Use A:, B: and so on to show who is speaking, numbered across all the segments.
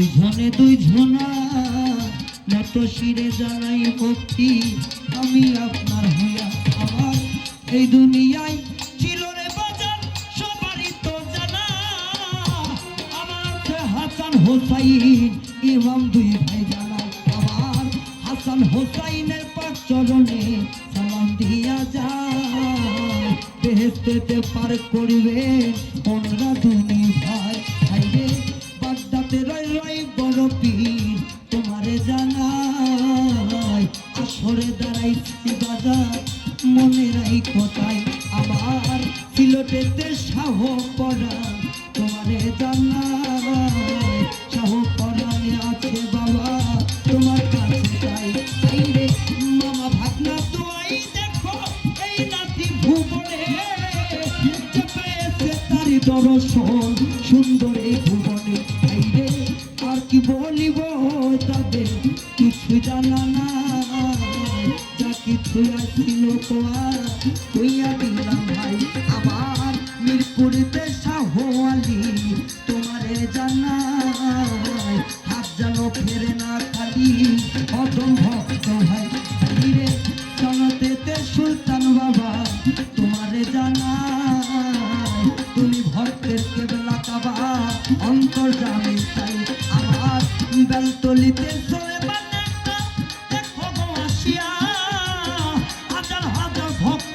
A: দুইজনে দুইজনা নত শিরে জানাই ভক্তি, আমি আপনার হইয়া আমার। এই দুনিয়ায় ছিল রে বাজার, সবারই তো জানা। আমার হাসান হোসাইন, ইমাম দুই ভাই জানা আমার। হাসান হোসাইনের চরণে সালাম দিয়া যায়। বেহেস্তেতে পার করিবে ওনরা দুনি ভাই। আসরে দাঁড়াইছি বাজার মনে রাই কোথায় আমার সিলটেতে সাহ পড়া তোমারে জানাই সাহ আছে বাবা, তোমার কাছে এই রে মামা ভাগনা দেখো, এই নাতি ভুবনে। পেয়েছে তারি সুন্দর এই ভুবনে। এই রে আর কি বলিব তাদের, কিছু জানা না যা কিছু তো আর কইয়া দিলাম ভাই আমার মিরপুরিতে শাহওয়ালি তোমারে জানাই হাত যেন ফেরে না খালি অদম ভক্ত ভাই রে জনতেতে সুলতান বাবা তোমারে জানাই তুমি ভক্তের কেবলা কাবা অন্তর জানি চাই আমার বেলতলিতে চলে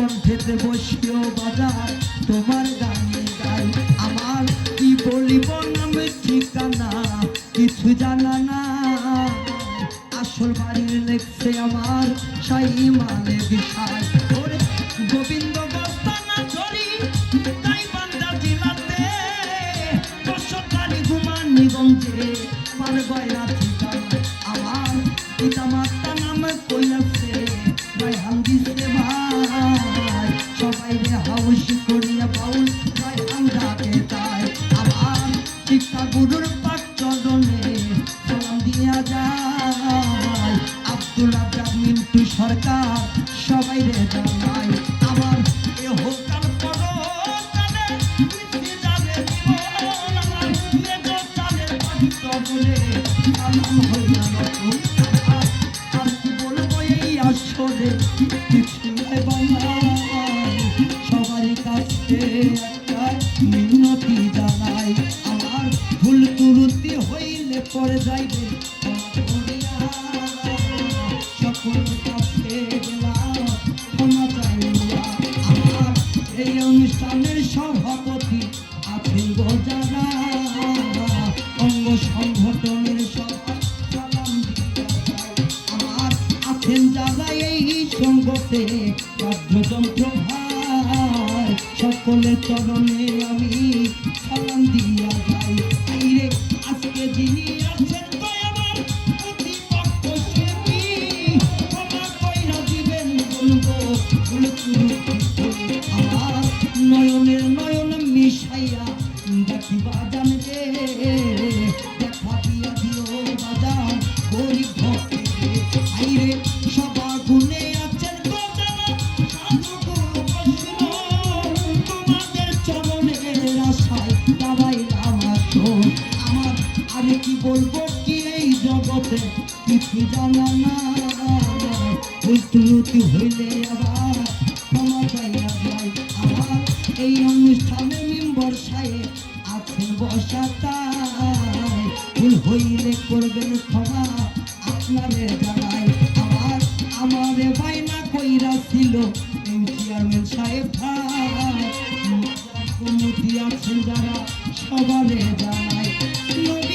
A: কণ্ঠেতে বসিও বাজার। তোমার গানে গাই আমার। কি বলিব নাম, ঠিকানা, কিছু জানা না। আসল বাড়ির লেখছে আমার সাই মানে বিষয় গোবিন্দ বস্তানা ধরি তাই বান্দা জিলাতে। বসতকারী ঘুমান নিগঞ্জে পার গয়না সরকার সবাই রে জানাই আমার। এ হোকাল পরকালে নতুন আর কি বলব এই আসরে? কিছু বানাই সবার কাছে মিনতি জানাই। আমার ভুল ত্রুটি হইলে পরে যাইবে এই অনুষ্ঠানের সভাপতি আছেন অঙ্গ সংগঠনের এই সঙ্গতে বাদ্যযন্ত্র ভাই সকলের চরণে আমার, আর কি বলব কি এই জগতে? কিছু জানা না ত্রুটি হইলে আবার ক্ষমা চাইয়া যায় আমার এই অনুষ্ঠানে মেম্বর সাহেব আছেন বসা তাই ভুল হইলে করবেন ক্ষমা আপনারে জানাই। আমার, আমারে বাইনা কইরা ছিল চেয়ারম্যান সাহেব ভাই। কমিটি আছেন যারা সবারে Thank you.